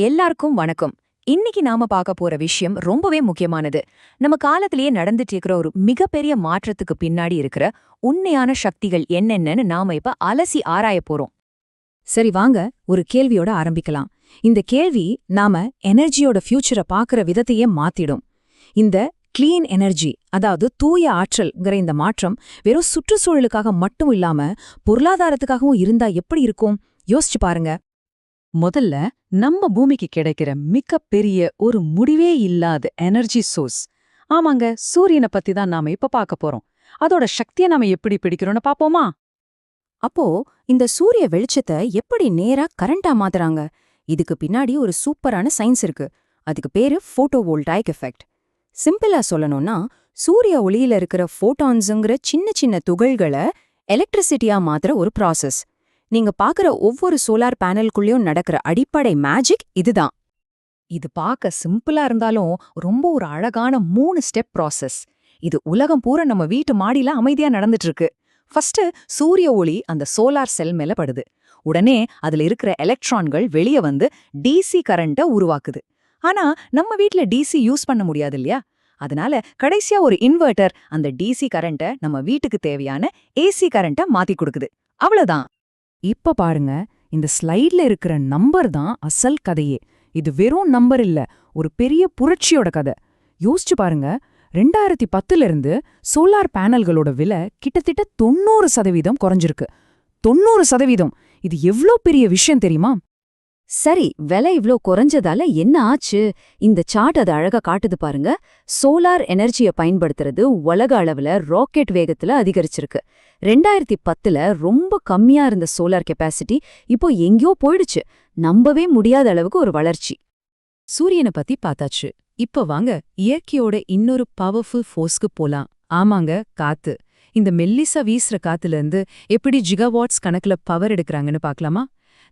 எல்லாருக்கும் வணக்கம். இன்னைக்கு நாம பார்க்க போற விஷயம் ரொம்பவே முக்கியமானது. நம்ம காலத்திலேயே நடந்துட்டு இருக்கிற ஒரு மிகப்பெரிய மாற்றத்துக்கு பின்னாடி இருக்கிற உண்மையான சக்திகள் என்னென்னு நாம இப்ப அலசி ஆராய போறோம். சரி வாங்க ஒரு கேள்வியோட ஆரம்பிக்கலாம். இந்த கேள்வி நாம எனர்ஜியோட ஃபியூச்சரை பார்க்கற விதத்தையே மாத்திடும். இந்த கிளீன் எனர்ஜி அதாவது தூய ஆற்றல்ங்கிற இந்த மாற்றம் வெறும் சுற்றுச்சூழலுக்காக மட்டும் இல்லாம பொருளாதாரத்துக்காகவும் இருந்தா எப்படி இருக்கும்? யோசிச்சு பாருங்க. முதல்ல நம்ம பூமிக்கு கிடைக்கிற மிகப்பெரிய ஒரு முடிவே இல்லாத எனர்ஜி சோர்ஸ் ஆமாங்க சூரியனை பத்தி தான் நாம இப்ப பார்க்க போறோம். அதோட சக்தியை நாம எப்படி பிடிக்கிறோம்னு பாப்போமா அப்போ இந்த சூரிய வெளிச்சத்தை எப்படி நேரா கரண்டா மாத்துறாங்க? இதுக்கு பின்னாடி ஒரு சூப்பரான சயின்ஸ் இருக்கு. அதுக்கு பேரு போட்டோவோல்டாய்க் எஃபெக்ட் சிம்பிளா சொல்லணும்னா சூரிய ஒளியில இருக்கிற போட்டான்ஸுங்கிற சின்ன சின்ன துகள்களை எலக்ட்ரிசிட்டியா மாத்துற ஒரு ப்ராசஸ் நீங்க பாக்குற ஒவ்வொரு சோலார் பேனலுக்குள்ளயும் நடக்கிற அடிப்படை மேஜிக் இதுதான். இது பார்க்க சிம்பிளா இருந்தாலும் ரொம்ப ஒரு அழகான மூணு ஸ்டெப் ப்ராசஸ். இது உலகம் பூரா நம்ம வீட்டு மாடியில அமைதியா நடந்துட்டு இருக்கு ஃபர்ஸ்ட் சூரிய ஒளி அந்த சோலார் செல் மேல படுது. உடனே அதுல இருக்கிற எலக்ட்ரான்கள் வெளியே வந்து டிசி கரண்ட்டை உருவாக்குது. ஆனா நம்ம வீட்ல டிசி யூஸ் பண்ண முடியாது இல்லையா? அதனால கடைசியா ஒரு இன்வெர்ட்டர் அந்த டிசி கரண்ட்டை நம்ம வீட்டுக்கு தேவையான ஏசி கரண்ட்டை மாத்தி கொடுக்குது. அவ்வளவுதான். இப்ப பாருங்க இந்த ஸ்லைட்ல இருக்கிற நம்பர் தான் அசல் கதையே. இது வெறும் நம்பர் இல்ல ஒரு பெரிய புரட்சியோட கதை. யோசிச்சு பாருங்க ரெண்டாயிரத்தி பத்துல இருந்து சோலார் பேனல்களோட விலை கிட்டத்தட்ட தொண்ணூறு சதவீதம் குறைஞ்சிருக்கு. தொண்ணூறு சதவீதம். இது எவ்ளோ பெரிய விஷயம் தெரியுமா? சரி விலை இவ்ளோ குறைஞ்சதால என்ன ஆச்சு? இந்த சார்ட் அது அழகா காட்டுது பாருங்க. சோலார் எனர்ஜியை பயன்படுத்துறது உலக அளவுல ராக்கெட் வேகத்துல அதிகரிச்சிருக்கு. ரெண்டாயிரத்தி பத்துல ரொம்ப கம்மியா இருந்த சோலார் கெப்பாசிட்டி இப்போ எங்கேயோ போயிடுச்சு. நம்பவே முடியாத அளவுக்கு ஒரு வளர்ச்சி. சூரியனை பத்தி பார்த்தாச்சு. இப்ப வாங்க இயற்கையோட இன்னொரு பவர்ஃபுல் ஃபோர்ஸ்க்கு போலாம். ஆமாங்க காத்து. இந்த மெல்லிசா வீசுற காத்துல இருந்து எப்படி ஜிகாவாட்ஸ் கணக்குல பவர் எடுக்கறாங்கன்னு பார்க்கலாமா?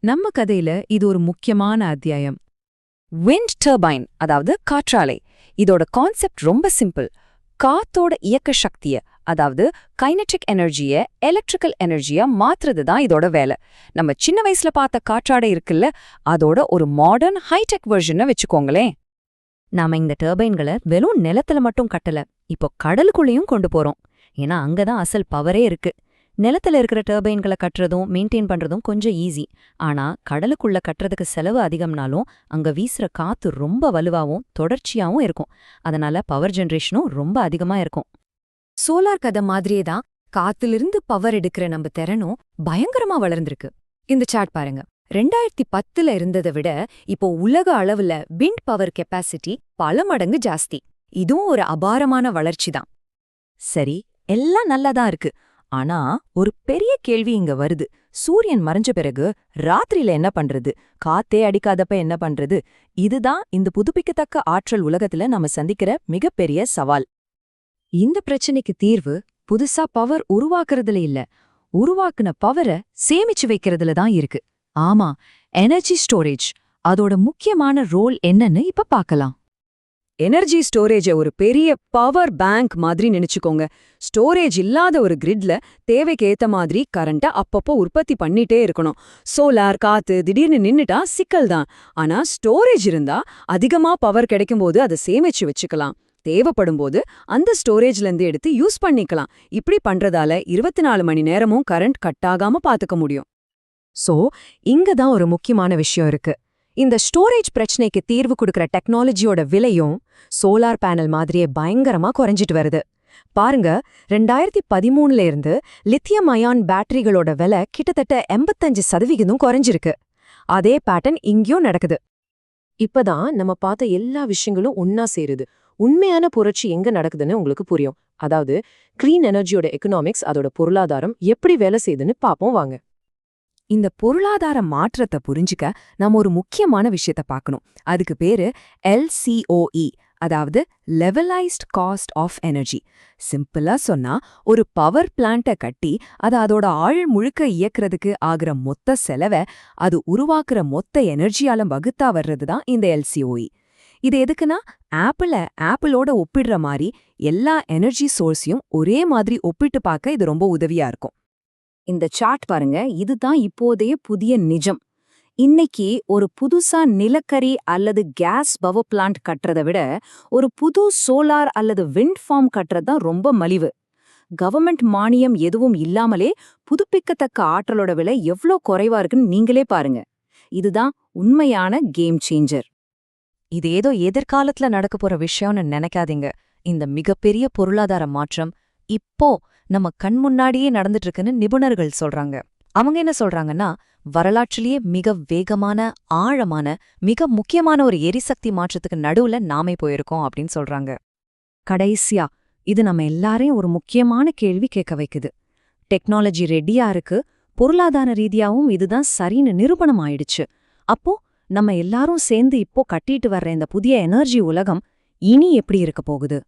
நம்ம கதையில இது ஒரு முக்கியமான அத்தியாயம். விண்ட் டர்பைன் அதாவது காற்றாலை. இதோட கான்செப்ட் ரொம்ப சிம்பிள் காத்தோட இயக்க சக்திய அதாவது கைனட்டிக் எனர்ஜிய எலக்ட்ரிக்கல் எனர்ஜியா மாத்துறது தான் இதோட வேலை. நம்ம சின்ன வயசுல பார்த்த காற்றாடை இருக்குல்ல அதோட ஒரு மாடர்ன் ஹைடெக் வெர்ஷனை வச்சுக்கோங்களேன். நாம இந்த டர்பைன்களை வெறும் நிலத்துல மட்டும் கட்டல இப்போ கடலுக்குள்ளேயும் கொண்டு போறோம். ஏன்னா அங்கதான் அசல் பவரே இருக்கு. நிலத்துல இருக்கிற டர்பைன்களை கட்டுறதும் மெயின்டைன் பண்றதும் கொஞ்சம் ஈஸி ஆனா கடலுக்குள்ள கட்டுறதுக்கு செலவு அதிகம்னாலும் அங்க வீசுற காத்து ரொம்ப வலுவாவும் தொடர்ச்சியாவும் இருக்கும். அதனால பவர் ஜெனரேஷனும் ரொம்ப அதிகமா இருக்கும். சோலார் கதை மாதிரியே தான் காத்திலிருந்து பவர் எடுக்கிற நம்ம திறனும் பயங்கரமா வளர்ந்திருக்கு. இந்த சாட் பாருங்க. ரெண்டாயிரத்தி பத்துல இருந்ததை விட இப்போ உலக அளவுல விண்ட் பவர் கெப்பாசிட்டி பல மடங்கு ஜாஸ்தி. இதுவும் ஒரு அபாரமான வளர்ச்சி தான். சரி எல்லாம் நல்லாதான் இருக்கு. ஆனா ஒரு பெரிய கேள்வி இங்க வருது. சூரியன் மறைஞ்ச பிறகு ராத்திரியில என்ன பண்றது? காத்தே அடிக்காதப்ப என்ன பண்றது? இதுதான் இந்த புதுப்பிக்கத்தக்க ஆற்றல் உலகத்துல நாம சந்திக்கிற மிகப்பெரிய சவால். இந்த பிரச்சனைக்கு தீர்வு புதுசா பவர் உருவாக்குறதுல இல்ல. உருவாக்குன பவரை சேமிச்சு வைக்கிறதுல தான் இருக்கு. ஆமா எனர்ஜி ஸ்டோரேஜ் அதோட முக்கியமான ரோல் என்னன்னு இப்ப பார்க்கலாம். எனர்ஜி ஸ்டோரேஜை ஒரு பெரிய பவர் பேங்க் மாதிரி நினைச்சுக்கோங்க. ஸ்டோரேஜ் இல்லாத ஒரு கிரிட்ல தேவைக்கு ஏத்த மாதிரி கரண்ட்டை அப்பப்போ உற்பத்தி பண்ணிட்டே இருக்கணும். சோலார் காத்து திடீர்னு நின்னுட்டா சிக்கல் தான். ஆனா ஸ்டோரேஜ் இருந்தா அதிகமா பவர் கிடைக்கும் போது அதை சேமிச்சு வச்சுக்கலாம். தேவைப்படும் போது அந்த ஸ்டோரேஜ்லேருந்து எடுத்து யூஸ் பண்ணிக்கலாம். இப்படி பண்றதால இருபத்தி நாலு மணி நேரமும் கரண்ட் கட் ஆகாம பாத்துக்க முடியும். சோ இங்க தான் ஒரு முக்கியமான விஷயம் இருக்கு. இந்த ஸ்டோரேஜ் பிரச்சனைக்கு தீர்வு கொடுக்கற டெக்னாலஜியோட விலையும் சோலார் பேனல் மாதிரியே பயங்கரமா குறைஞ்சிட்டு வருது. பாருங்க ரெண்டாயிரத்தி பதிமூணுல இருந்து லித்தியம் அயான் பேட்டரிகளோட விலை கிட்டத்தட்ட எண்பத்தஞ்சு சதவிகிதம் குறைஞ்சிருக்கு. அதே பேட்டர்ன் இங்கேயும் நடக்குது. இப்பதான் நம்ம பார்த்த எல்லா விஷயங்களும் ஒன்னா சேருது. உண்மையான புரட்சி எங்க நடக்குதுன்னு உங்களுக்கு புரியும். அதாவது கிளீன் எனர்ஜியோட எக்கனாமிக்ஸ் அதோட பொருளாதாரம் எப்படி வேலை செய்யுதுன்னு பாப்போம் வாங்க. இந்த பொருளாதார மாற்றத்தை புரிஞ்சுக்க நாம ஒரு முக்கியமான விஷயத்த பார்க்கணும். அதுக்கு பேரு எல்சிஓஇ அதாவது லெவலைஸ்ட் காஸ்ட் ஆஃப் எனர்ஜி சிம்பிளா சொன்னா ஒரு பவர் பிளான்ட்டை கட்டி அதை அதோட ஆள் முழுக்க இயக்குறதுக்கு ஆகிற மொத்த செலவை அது உருவாக்குற மொத்த எனர்ஜியால வகுத்தா வர்றது தான் இந்த எல்சிஓஇ இது எதுக்குன்னா ஆப்பிளை ஆப்பிளோட ஒப்பிடுற மாதிரி எல்லா எனர்ஜி சோர்ஸையும் ஒரே மாதிரி ஒப்பிட்டு பார்க்க இது ரொம்ப உதவியா இருக்கும். இந்த சார்ட் பாருங்க. இதுதான் இப்போதைய புதிய நிஜம். இன்னைக்கு ஒரு புதுசா நிலக்கரி அல்லது கேஸ் பவர் பிளான்ட் கட்டுறதை விட ஒரு புது சோலார் அல்லது விண்ட் ஃபார்ம் கட்டுறது தான் ரொம்ப மலிவு. கவர்மெண்ட் மானியம் எதுவும் இல்லாமலே புதுப்பிக்கத்தக்க ஆற்றலோட விலை எவ்ளோ குறைவா இருக்குன்னு நீங்களே பாருங்க. இதுதான் உண்மையான கேம் சேஞ்சர் இது ஏதோ எதிர்காலத்துல நடக்க போற விஷயம்னு நினைக்காதீங்க. இந்த மிகப்பெரிய பொருளாதார மாற்றம் இப்போ நம்ம கண் முன்னாடியே நடந்துட்டு இருக்குன்னு நிபுணர்கள் சொல்றாங்க. அவங்க என்ன சொல்றாங்கன்னா வரலாற்றிலேயே மிக வேகமான ஆழமான மிக முக்கியமான ஒரு எரிசக்தி மாற்றத்துக்கு நடுவுல நாமே போயிருக்கோம் அப்படின்னு சொல்றாங்க. கடைசியா இது நம்ம எல்லாரையும் ஒரு முக்கியமான கேள்வி கேட்க வைக்குது. டெக்னாலஜி ரெடியா இருக்கு பொருளாதார ரீதியாவும் இதுதான் சரின்னு நிரூபணம் ஆயிடுச்சு. அப்போ நம்ம எல்லாரும் சேர்ந்து இப்போ கட்டிட்டு வர்ற இந்த புதிய எனர்ஜி உலகம் இனி எப்படி இருக்க போகுது?